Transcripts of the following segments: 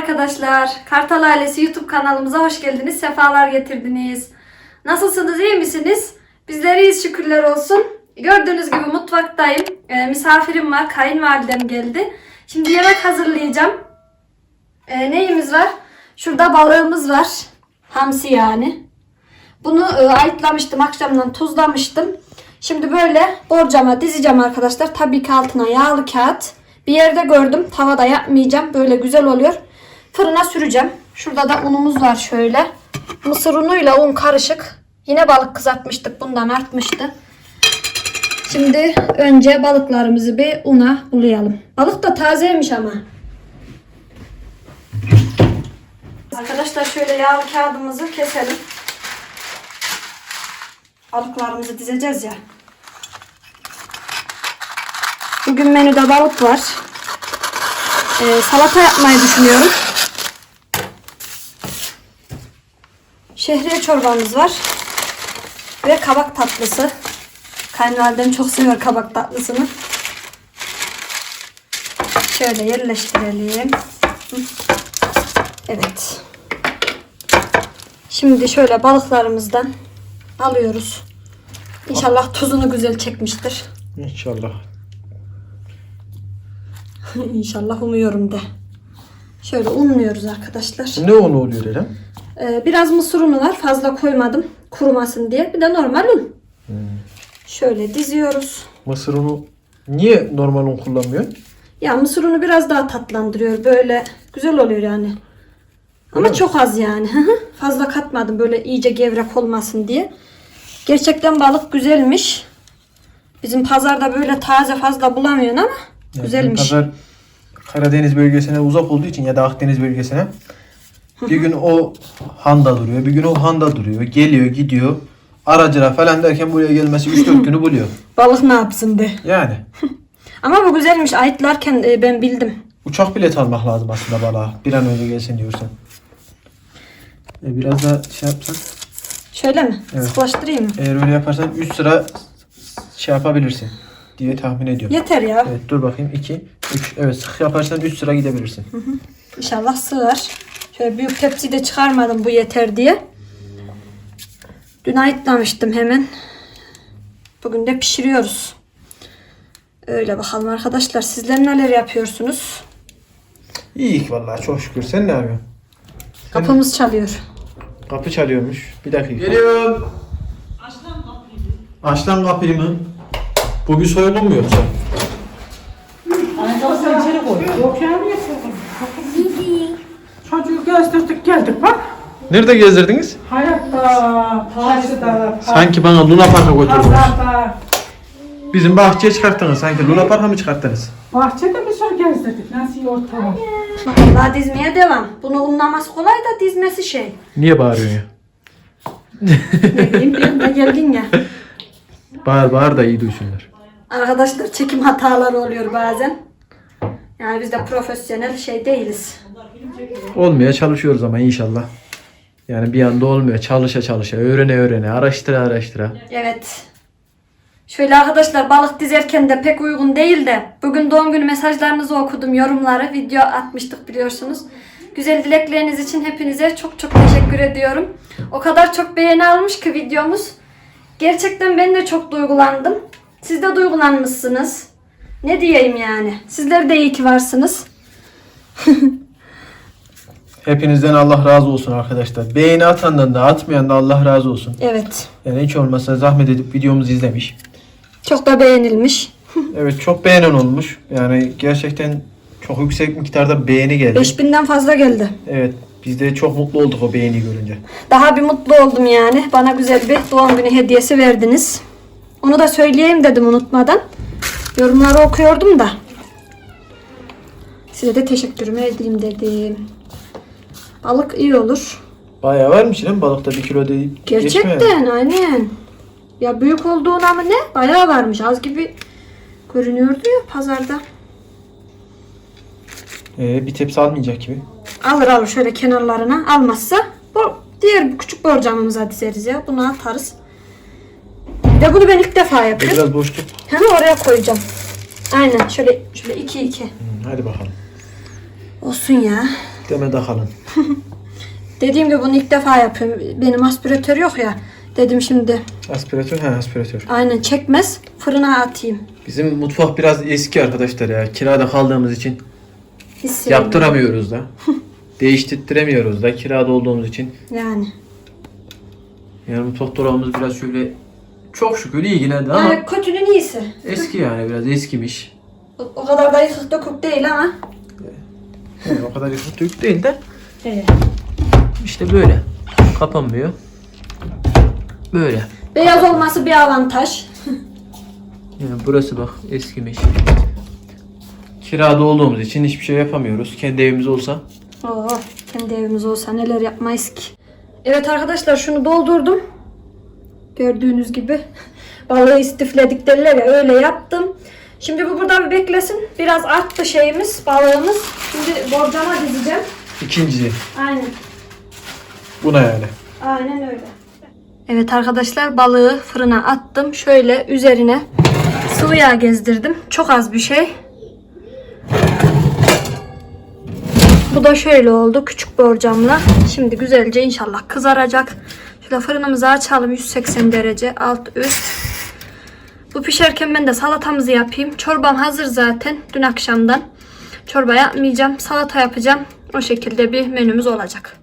arkadaşlar. Kartal Ailesi YouTube kanalımıza hoş geldiniz. Sefalar getirdiniz. Nasılsınız? iyi misiniz? Bizler iyiyiz şükürler olsun. Gördüğünüz gibi mutfaktayım. Ee, misafirim var. Kayınvalidem geldi. Şimdi yemek hazırlayacağım. Ee, neyimiz var? Şurada balığımız var. Hamsi yani. Bunu e, ayıtlamıştım. Akşamdan tuzlamıştım. Şimdi böyle borcama dizeceğim arkadaşlar. Tabii ki altına yağlı kağıt. Bir yerde gördüm. Tavada yapmayacağım. Böyle güzel oluyor. Fırına süreceğim. Şurada da unumuz var şöyle. Mısır unuyla un karışık. Yine balık kızartmıştık. Bundan artmıştı. Şimdi önce balıklarımızı bir una bulayalım. Balık da tazeymiş ama. Arkadaşlar şöyle yağlı kağıdımızı keselim. Balıklarımızı dizeceğiz ya. Bugün menüde balık var. Ee, salata yapmayı düşünüyorum. Şehriye çorbamız var. Ve kabak tatlısı. Kayınvalidem çok seviyor kabak tatlısını. Şöyle yerleştirelim. Evet. Şimdi şöyle balıklarımızdan alıyoruz. İnşallah tuzunu güzel çekmiştir. İnşallah. İnşallah umuyorum de. Şöyle unluyoruz arkadaşlar. Ne unu oluyor Eren? Ee, biraz mısır unu var. Fazla koymadım. Kurumasın diye. Bir de normal un. Şöyle diziyoruz. Mısır unu niye normal un kullanmıyorsun? Ya mısır unu biraz daha tatlandırıyor. Böyle güzel oluyor yani. Ama Öyle mi? çok az yani. Fazla katmadım böyle iyice gevrek olmasın diye. Gerçekten balık güzelmiş. Bizim pazarda böyle taze fazla bulamıyorsun ama Yani güzelmiş. Pazar Karadeniz bölgesine uzak olduğu için ya da Akdeniz bölgesine bir gün o handa duruyor, bir gün o handa duruyor. Geliyor, gidiyor. Aracıra falan derken buraya gelmesi 3-4 günü buluyor. Balık ne yapsın de. Yani Ama bu güzelmiş. Ayıtlarken e, ben bildim. uçak bilet almak lazım aslında balığa. Bir an önce gelsin diyorsan. E biraz da şey yapsan. Şöyle mi? Evet. Sıklaştırayım mı? Eğer öyle yaparsan 3 sıra şey yapabilirsin diye tahmin ediyorum. Yeter ya. Evet dur bakayım 2 3 evet sık yaparsan 3 sıra gidebilirsin. İnşallah sığar. Şöyle büyük tepsi de çıkarmadım bu yeter diye. Dün ayıtlamıştım hemen. Bugün de pişiriyoruz. Öyle bakalım arkadaşlar. Sizler neler yapıyorsunuz? İyi vallahi çok şükür. Sen ne yapıyorsun? Kapımız çalıyor. Kapı çalıyormuş. Bir dakika. Geliyorum. Açlan kapıyı. Açlan kapıyı mı? Bu bir soygun mu yoksa? Sen içeri koy. Yok ya niye sordun? Çocuğu gezdirdik geldik bak. Nerede gezdirdiniz? Hayatta, Paris'te, Sanki bana Luna Park'a götürdünüz. Pazarda, Bizim bahçeye çıkarttınız sanki. Luna Park'a mı çıkarttınız? bahçede bir sürü gezdirdik. Nasıl ortalık? Daha dizmeye devam. Bunu unlaması kolay da dizmesi şey. Niye bağırıyorsun ya? Ne bileyim bir anda geldin ya. Bağır bağır da iyi duysunlar. Arkadaşlar çekim hataları oluyor bazen. Yani biz de profesyonel şey değiliz. Olmaya çalışıyoruz ama inşallah. Yani bir anda olmuyor. Çalışa çalışa, öğrene öğrene, araştıra araştıra. Evet. Şöyle arkadaşlar balık dizerken de pek uygun değil de bugün doğum günü mesajlarınızı okudum yorumları video atmıştık biliyorsunuz. Güzel dilekleriniz için hepinize çok çok teşekkür ediyorum. O kadar çok beğeni almış ki videomuz. Gerçekten ben de çok duygulandım. Siz de duygulanmışsınız. Ne diyeyim yani. Sizler de iyi ki varsınız. Hepinizden Allah razı olsun arkadaşlar. Beğeni atandan da atmayan da Allah razı olsun. Evet. Yani hiç olmazsa zahmet edip videomuzu izlemiş. Çok da beğenilmiş. Evet çok beğenen olmuş. Yani gerçekten çok yüksek miktarda beğeni geldi. 5000'den fazla geldi. Evet biz de çok mutlu olduk o beğeni görünce. Daha bir mutlu oldum yani. Bana güzel bir doğum günü hediyesi verdiniz. Onu da söyleyeyim dedim unutmadan. Yorumları okuyordum da. Size de teşekkürümü edeyim dedim. Balık iyi olur. Bayağı varmış lan balıkta bir kilo değil. Gerçekten aynen. Ya büyük olduğuna mı ne? Bayağı varmış. Az gibi görünüyordu ya pazarda. Ee, bir tepsi almayacak gibi. Alır alır şöyle kenarlarına. Almazsa bu diğer küçük borcamımıza dizeriz ya. Bunu atarız. Bir de bunu ben ilk defa E, yapıyorum. biraz boş tut. Hemen oraya koyacağım. Aynen şöyle şöyle iki iki. Hadi bakalım. Olsun ya. Deme takalın. Dediğim gibi bunu ilk defa yapıyorum. Benim aspiratör yok ya. Dedim şimdi Aspiratör, he aspiratör. aynen çekmez fırına atayım. Bizim mutfak biraz eski arkadaşlar ya. Kirada kaldığımız için Hissediyorum. yaptıramıyoruz da. Değiştiremiyoruz da kirada olduğumuz için. Yani. Yani mutfak dolabımız biraz şöyle çok şükür iyi yine de ama Yani kötünün iyisi. eski yani biraz eskimiş. O, o kadar da yıkık dökük değil ama. Yani o kadar yıkık dökük değil de Evet. işte böyle. Kapanmıyor. Böyle. Beyaz olması bir avantaj. Yani burası bak eskimiş. Kirada olduğumuz için hiçbir şey yapamıyoruz. Kendi evimiz olsa Oo, kendi evimiz olsa neler yapmayız ki. Evet arkadaşlar şunu doldurdum. Gördüğünüz gibi balığı istifledik derler ya öyle yaptım. Şimdi bu burada bir beklesin. Biraz arttı şeyimiz balığımız. Şimdi borcama dizeceğim. ikinci. Aynen. Buna yani. Aynen öyle. Evet arkadaşlar balığı fırına attım. Şöyle üzerine sıvı yağ gezdirdim. Çok az bir şey. Bu da şöyle oldu küçük borcamla. Şimdi güzelce inşallah kızaracak. Şöyle fırınımızı açalım 180 derece alt üst. Bu pişerken ben de salatamızı yapayım. Çorbam hazır zaten dün akşamdan. Çorba yapmayacağım. Salata yapacağım. O şekilde bir menümüz olacak.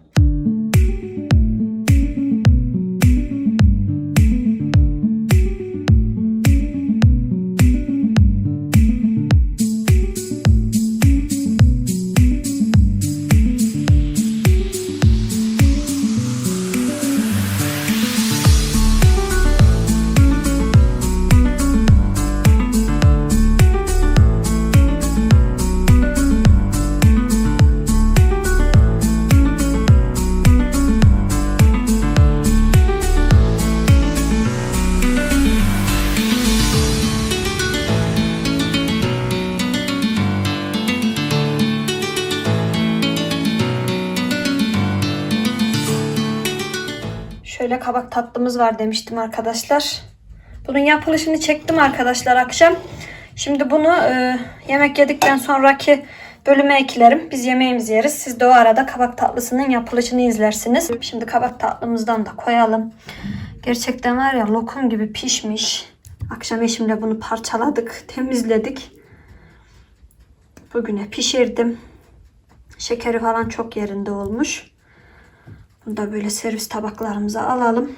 Tatlımız var demiştim arkadaşlar. Bunun yapılışını çektim arkadaşlar akşam. Şimdi bunu e, yemek yedikten sonraki bölüme eklerim. Biz yemeğimizi yeriz. Siz de o arada kabak tatlısının yapılışını izlersiniz. Şimdi kabak tatlımızdan da koyalım. Gerçekten var ya lokum gibi pişmiş. Akşam eşimle bunu parçaladık, temizledik. Bugüne pişirdim. Şekeri falan çok yerinde olmuş. Bunu da böyle servis tabaklarımıza alalım.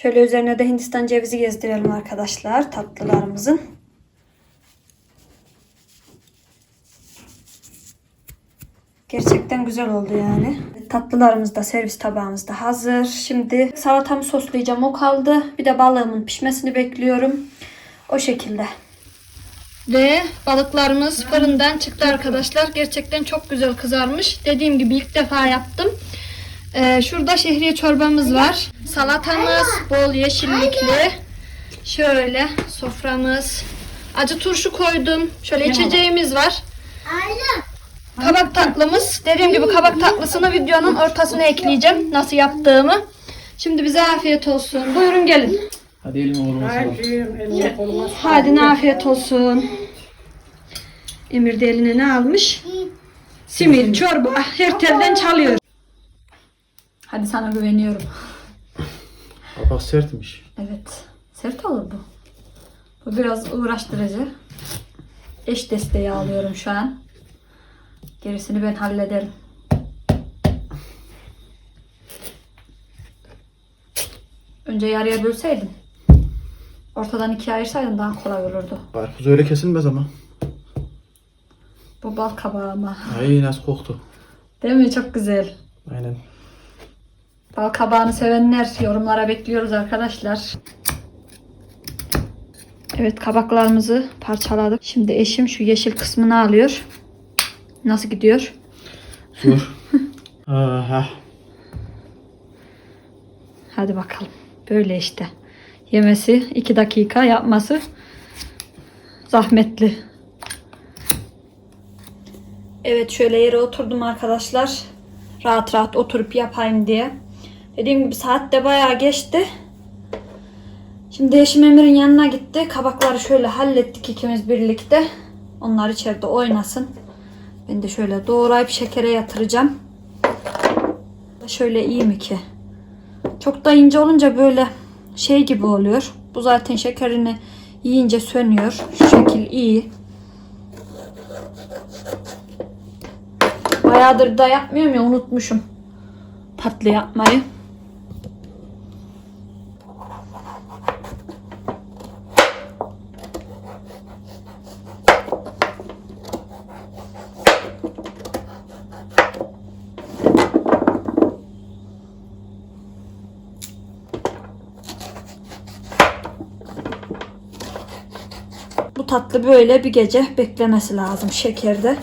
Şöyle üzerine de Hindistan cevizi gezdirelim arkadaşlar tatlılarımızın. Gerçekten güzel oldu yani. Tatlılarımız da servis tabağımız da hazır. Şimdi salatamı soslayacağım o kaldı. Bir de balığımın pişmesini bekliyorum. O şekilde. Ve balıklarımız fırından çıktı arkadaşlar. Gerçekten çok güzel kızarmış. Dediğim gibi ilk defa yaptım. Ee, şurada şehriye çorbamız var. Salatamız bol yeşillikli. Şöyle soframız. Acı turşu koydum. Şöyle içeceğimiz var. Kabak tatlımız. Dediğim gibi kabak tatlısını videonun ortasına ekleyeceğim. Nasıl yaptığımı. Şimdi bize afiyet olsun. Buyurun gelin. Hadi elim oğlum Acıyım eline koluma. Hadi ne afiyet olsun. Emir de eline ne almış? Simir, çorba. Her telden çalıyor. Hadi sana güveniyorum. Bak sertmiş. Evet. Sert olur bu. Bu biraz uğraştırıcı. Eş desteği alıyorum şu an. Gerisini ben hallederim. Önce yarıya bölseydin. Ortadan ikiye ayırsaydın daha kolay olurdu. Karpuz öyle kesilmez ama. Bu bal kabağı ama. Ay nasıl koktu. Değil mi? Çok güzel. Aynen. Bal kabağını sevenler yorumlara bekliyoruz arkadaşlar. Evet kabaklarımızı parçaladık. Şimdi eşim şu yeşil kısmını alıyor. Nasıl gidiyor? Dur. Aha. Hadi bakalım. Böyle işte. Yemesi 2 dakika yapması zahmetli. Evet şöyle yere oturdum arkadaşlar. Rahat rahat oturup yapayım diye. Dediğim gibi saat de bayağı geçti. Şimdi eşim Emir'in yanına gitti. Kabakları şöyle hallettik ikimiz birlikte. Onlar içeride oynasın. Ben de şöyle doğrayıp şekere yatıracağım. Şöyle iyi mi ki? Çok da ince olunca böyle şey gibi oluyor. Bu zaten şekerini yiyince sönüyor. Şu şekil iyi. Bayağıdır da yapmıyorum ya unutmuşum. Tatlı yapmayı. Tatlı böyle bir gece beklemesi lazım şekerde.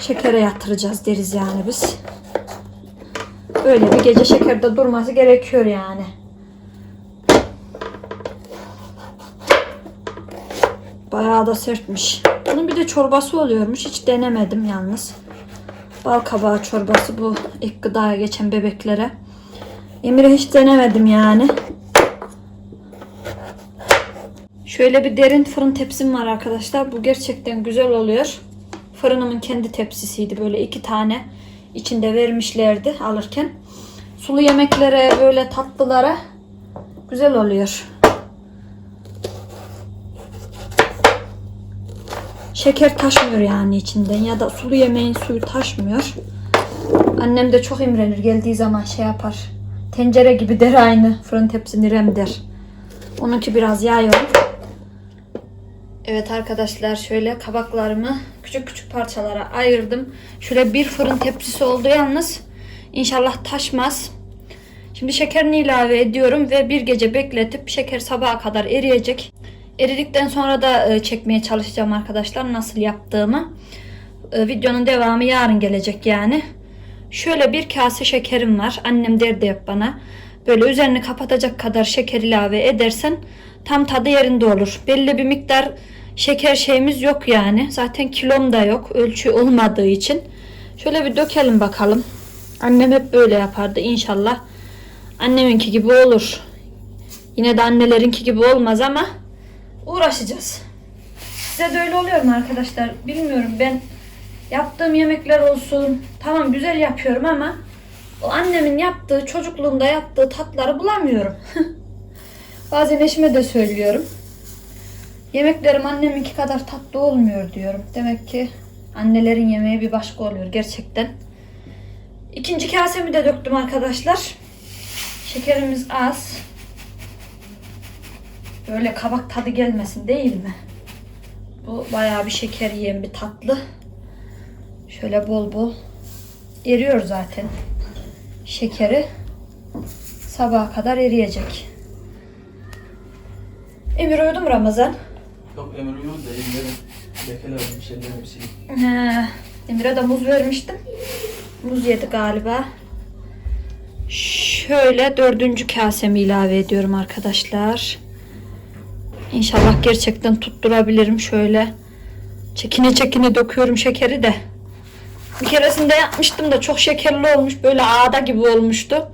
Şekere yatıracağız deriz yani biz. Böyle bir gece şekerde durması gerekiyor yani. Bayağı da sertmiş. Bunun bir de çorbası oluyormuş. Hiç denemedim yalnız. Bal kabağı çorbası bu ilk gıdaya geçen bebeklere. Emir'e hiç denemedim yani. Şöyle bir derin fırın tepsim var arkadaşlar. Bu gerçekten güzel oluyor. Fırınımın kendi tepsisiydi. Böyle iki tane içinde vermişlerdi alırken. Sulu yemeklere böyle tatlılara güzel oluyor. Şeker taşmıyor yani içinden ya da sulu yemeğin suyu taşmıyor. Annem de çok imrenir geldiği zaman şey yapar. Tencere gibi der aynı fırın tepsini rem der. Onunki biraz yağıyor. Evet arkadaşlar şöyle kabaklarımı küçük küçük parçalara ayırdım. Şöyle bir fırın tepsisi oldu yalnız. İnşallah taşmaz. Şimdi şekerini ilave ediyorum ve bir gece bekletip şeker sabaha kadar eriyecek. Eridikten sonra da e, çekmeye çalışacağım arkadaşlar nasıl yaptığımı. E, Videonun devamı yarın gelecek yani. Şöyle bir kase şekerim var. Annem derdi hep bana. Böyle üzerini kapatacak kadar şeker ilave edersen tam tadı yerinde olur. Belli bir miktar şeker şeyimiz yok yani. Zaten kilom da yok. Ölçü olmadığı için. Şöyle bir dökelim bakalım. Annem hep böyle yapardı inşallah. Anneminki gibi olur. Yine de annelerinki gibi olmaz ama uğraşacağız. Size de öyle oluyor mu arkadaşlar? Bilmiyorum ben yaptığım yemekler olsun. Tamam güzel yapıyorum ama o annemin yaptığı, çocukluğumda yaptığı tatları bulamıyorum. Bazen eşime de söylüyorum. Yemeklerim anneminki kadar tatlı olmuyor diyorum. Demek ki annelerin yemeği bir başka oluyor gerçekten. İkinci kasemi de döktüm arkadaşlar. Şekerimiz az. Böyle kabak tadı gelmesin değil mi? Bu bayağı bir şeker yiyen bir tatlı. Şöyle bol bol eriyor zaten şekeri. Sabaha kadar eriyecek. Emir uyudu mu Ramazan? Yok uyuyor da ellerim lekeler bir şeylerim sileyim. He, Emir'e de muz vermiştim. Muz yedi galiba. Şöyle dördüncü kasemi ilave ediyorum arkadaşlar. İnşallah gerçekten tutturabilirim şöyle. Çekine çekine döküyorum şekeri de. Bir keresinde yapmıştım da çok şekerli olmuş. Böyle ağda gibi olmuştu.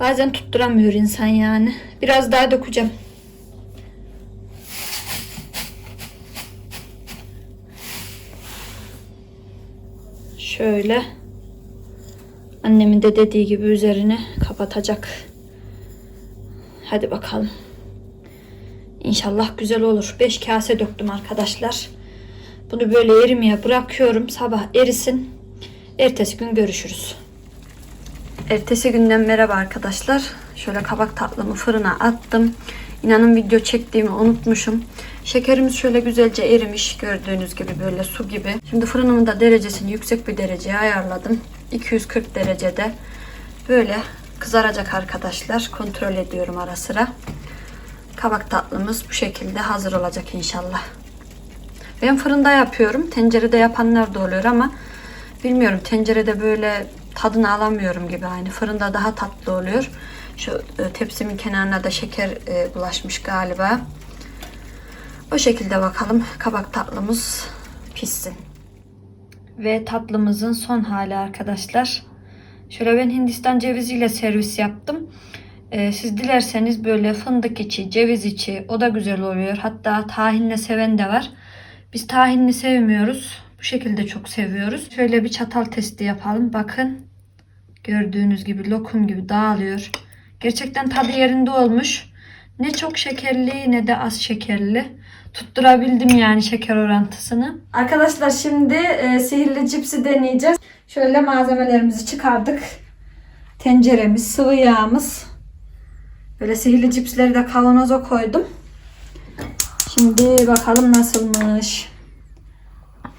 Bazen tutturamıyor insan yani. Biraz daha dökeceğim. Şöyle. Annemin de dediği gibi üzerine kapatacak. Hadi bakalım. İnşallah güzel olur. 5 kase döktüm arkadaşlar. Bunu böyle erimeye bırakıyorum. Sabah erisin. Ertesi gün görüşürüz. Ertesi günden merhaba arkadaşlar. Şöyle kabak tatlımı fırına attım. İnanın video çektiğimi unutmuşum. Şekerimiz şöyle güzelce erimiş. Gördüğünüz gibi böyle su gibi. Şimdi fırınımın da derecesini yüksek bir dereceye ayarladım. 240 derecede. Böyle kızaracak arkadaşlar. Kontrol ediyorum ara sıra. Kabak tatlımız bu şekilde hazır olacak inşallah. Ben fırında yapıyorum. Tencerede yapanlar da oluyor ama bilmiyorum tencerede böyle tadını alamıyorum gibi aynı. Fırında daha tatlı oluyor. Şu e, tepsimin kenarına da şeker e, bulaşmış galiba. O şekilde bakalım kabak tatlımız pişsin. Ve tatlımızın son hali arkadaşlar. Şöyle ben Hindistan ceviziyle servis yaptım. Ee, siz dilerseniz böyle fındık içi, ceviz içi o da güzel oluyor. Hatta tahinle seven de var. Biz tahinli sevmiyoruz. Bu şekilde çok seviyoruz. Şöyle bir çatal testi yapalım. Bakın. Gördüğünüz gibi lokum gibi dağılıyor. Gerçekten tadı yerinde olmuş. Ne çok şekerli ne de az şekerli. Tutturabildim yani şeker orantısını. Arkadaşlar şimdi e, sihirli cipsi deneyeceğiz. Şöyle malzemelerimizi çıkardık. Tenceremiz, sıvı yağımız. Böyle sihirli cipsleri de kavanoza koydum. Şimdi bakalım nasılmış.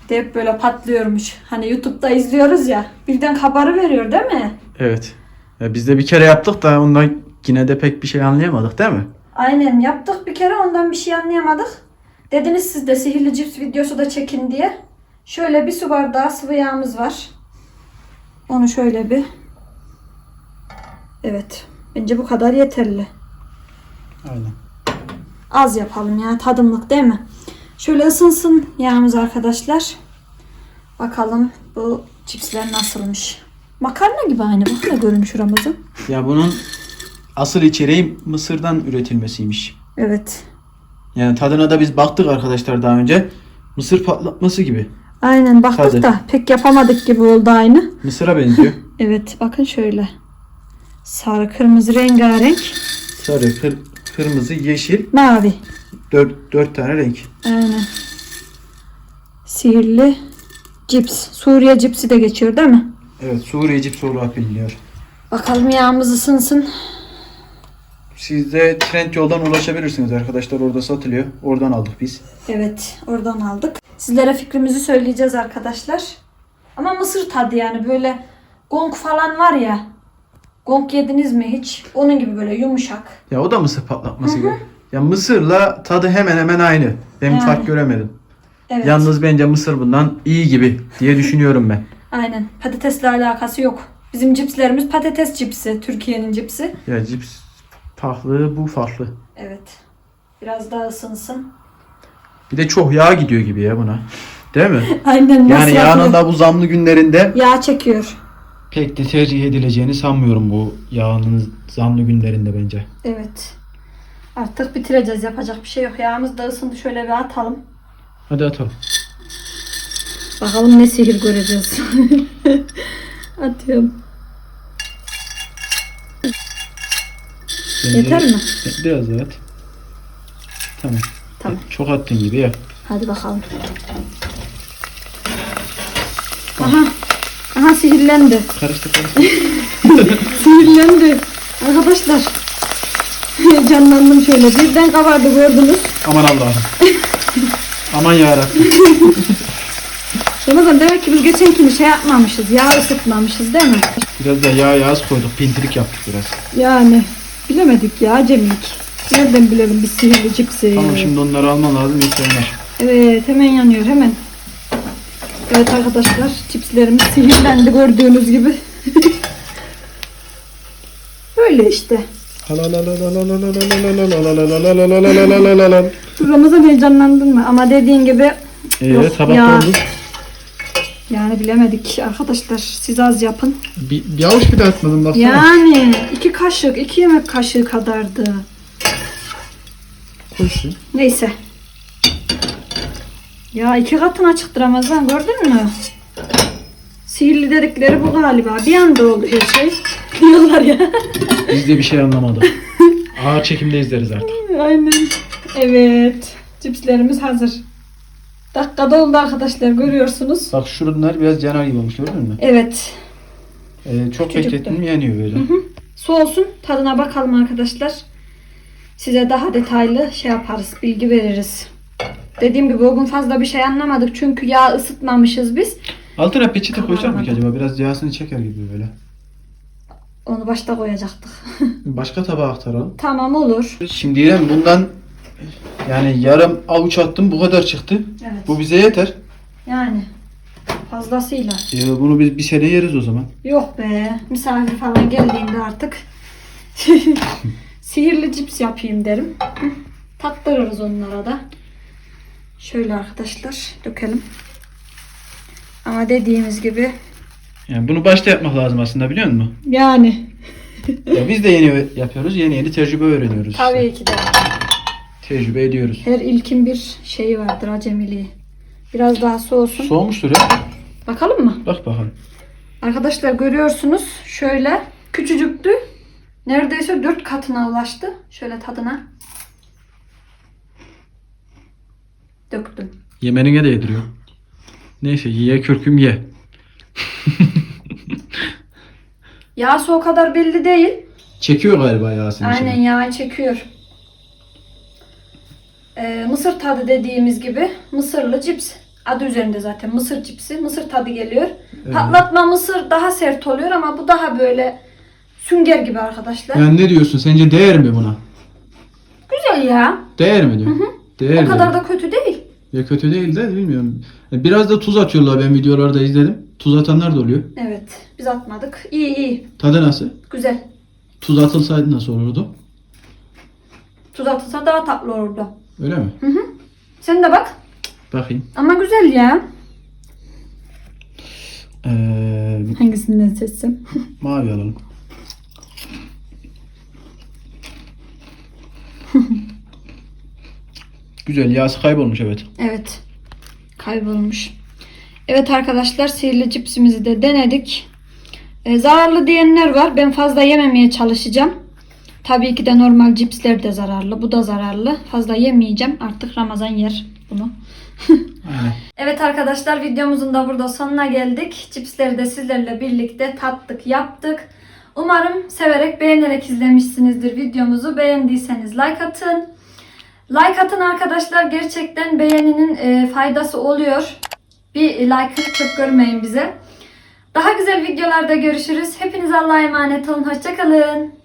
Bir De hep böyle patlıyormuş. Hani YouTube'da izliyoruz ya. Birden kabarı veriyor değil mi? Evet. Ya biz de bir kere yaptık da ondan yine de pek bir şey anlayamadık değil mi? Aynen yaptık bir kere ondan bir şey anlayamadık. Dediniz siz de sihirli cips videosu da çekin diye. Şöyle bir su bardağı sıvı yağımız var. Onu şöyle bir. Evet. Bence bu kadar yeterli. Aynen. Az yapalım ya tadımlık değil mi? Şöyle ısınsın yağımız arkadaşlar. Bakalım bu cipsler nasılmış. Makarna gibi aynı. Bak ne görünüş Ramazan. Ya bunun asıl içeriği Mısır'dan üretilmesiymiş. Evet. Yani tadına da biz baktık arkadaşlar daha önce. Mısır patlatması gibi. Aynen baktık Tadı. da pek yapamadık gibi oldu aynı. Mısır'a benziyor. Evet bakın şöyle. Sarı, kırmızı, rengarenk, Sarı, kır- kırmızı, yeşil. mavi. Dört, dört tane renk. Aynen. Sihirli cips. Suriye cipsi de geçiyor değil mi? Evet Suriye cips olarak biliniyor. Bakalım yağımız ısınsın. Siz de Trendyol'dan ulaşabilirsiniz arkadaşlar. Orada satılıyor. Oradan aldık biz. Evet oradan aldık. Sizlere fikrimizi söyleyeceğiz arkadaşlar. Ama mısır tadı yani böyle gong falan var ya. Gong yediniz mi hiç? Onun gibi böyle yumuşak. Ya o da mısır patlatması gibi. Ya mısırla tadı hemen hemen aynı. Ben Yani. fark göremedim. Evet. Yalnız bence mısır bundan iyi gibi diye düşünüyorum ben. Aynen. Patatesle alakası yok. Bizim cipslerimiz patates cipsi. Türkiye'nin cipsi. Ya cips farklı, bu farklı. Evet. Biraz daha ısınsın. Bir de çok yağ gidiyor gibi ya buna. Değil mi? Aynen. Yani yağının da bu zamlı günlerinde Yağ çekiyor. pek de tercih edileceğini sanmıyorum bu yağının zamlı günlerinde bence. Evet. Artık bitireceğiz. Yapacak bir şey yok. Yağımız da ısındı. Şöyle bir atalım. Hadi atalım. Bakalım ne sihir göreceğiz. Atıyorum. Bence- Yeter mi? Biraz daha at. Tamam. Tamam. Çok attın gibi ya. Hadi bakalım. Aha. Aha sihirlendi. Karıştır karıştır. Sihirlendi. Arkadaşlar. Canlandım şöyle. Birden kabardı gördünüz. Aman Allah'ım. Aman yarabbim. Ramazan demek ki biz geçenkini şey yapmamışız. Yağ ısıtmamışız değil mi? Biraz da yağ yağız koyduk. Pintilik yaptık biraz. Yani bilemedik ya acemilik. Nereden bilelim biz sihirli cipsi. Tamam şimdi onları alman lazım. Yanar. Evet hemen yanıyor hemen. Evet arkadaşlar cipslerimiz sihirlendi gördüğünüz gibi. Böyle işte. Ramazan heyecanlandın mı? Ama dediğin gibi Ee, Yok tabak ya. oldu. Yani bilemedik arkadaşlar. Siz az yapın. Bir, bir avuç bile atmadım baksana. Yani iki kaşık, iki yemek kaşığı kadardı. Koysun. Neyse. Ya iki katına çıktı Ramazan gördün mü? Sihirli dedikleri bu galiba. Bir anda oldu her şey. Diyorlar ya. Biz de bir şey anlamadık. Ağır çekimde izleriz artık. Aynen. Evet. Cipslerimiz hazır. Dakikada oldu arkadaşlar görüyorsunuz. Bak şunlar biraz yanar gibi olmuş gördün mü? Evet. Ee, çok Küçücük beklettin mi yanıyor böyle. Soğusun. Tadına bakalım arkadaşlar. Size daha detaylı şey yaparız. Bilgi veririz. Dediğim gibi bugün fazla bir şey anlamadık. Çünkü yağ ısıtmamışız biz. Altına peçete koyacak mı ki acaba? Biraz yağsını çeker gibi böyle. Onu başta koyacaktık. Başka tabağa aktaralım. tamam olur. Şimdi İrem bundan yani yarım avuç attım bu kadar çıktı. Evet. Bu bize yeter. Yani fazlasıyla. Ee, bunu biz bir sene yeriz o zaman. Yok be. Misafir falan geldiğinde artık sihirli cips yapayım derim. Tattırırız onlara da. Şöyle arkadaşlar dökelim. Ama dediğimiz gibi Yani bunu başta yapmak lazım aslında biliyor musun? yani ya biz de yeni yapıyoruz. Yeni yeni tecrübe öğreniyoruz. işte. tabii ki de Tecrübe ediyoruz. her ilkin bir şeyi vardır acemiliği. Biraz daha soğusun. Soğumuştur ya. Bakalım mı? Bak bakalım. Arkadaşlar görüyorsunuz şöyle küçücüktü. Neredeyse 4 katına ulaştı. Şöyle tadına. Döktüm. Yemenine de yediriyor. Neyse ye kürküm ye. Yağsı o kadar belli değil. Çekiyor galiba Yasin Aynen içine. yağı çekiyor. Ee, mısır tadı dediğimiz gibi mısırlı cips. Adı üzerinde zaten mısır cipsi. Mısır tadı geliyor. Patlatma mısır daha sert oluyor ama bu daha böyle sünger gibi arkadaşlar. Yani ne diyorsun? Sence değer mi buna? Güzel ya. Değer mi diyor? Değer O kadar diyor. da kötü değil. Ya kötü değil de bilmiyorum. Biraz da tuz atıyorlar ben videolarda izledim. Tuz atanlar da oluyor. Evet. Biz atmadık. İyi iyi. Tadı nasıl? Güzel. Tuz atılsaydı nasıl olurdu? Tuz atılsa daha tatlı olurdu. Öyle mi? Sen de bak. Bakayım. Ama güzel ya. Ee, Hangisinden seçsem? mavi alalım. Güzel yağsı kaybolmuş evet. Evet. Kaybolmuş. Evet arkadaşlar sihirli cipsimizi de denedik. Ee, zararlı diyenler var. Ben fazla yememeye çalışacağım. Tabii ki de normal cipsler de zararlı. Bu da zararlı. Fazla yemeyeceğim. Artık Ramazan yer bunu. Evet arkadaşlar videomuzun da burada sonuna geldik. Cipsleri de sizlerle birlikte tattık, yaptık. Umarım severek, beğenerek izlemişsinizdir videomuzu. Beğendiyseniz like atın. Like atın arkadaşlar. Gerçekten beğeninin e, faydası oluyor. Bir like'ı çok görmeyin bize. Daha güzel videolarda görüşürüz. Hepiniz Allah'a emanet olun. Hoşçakalın.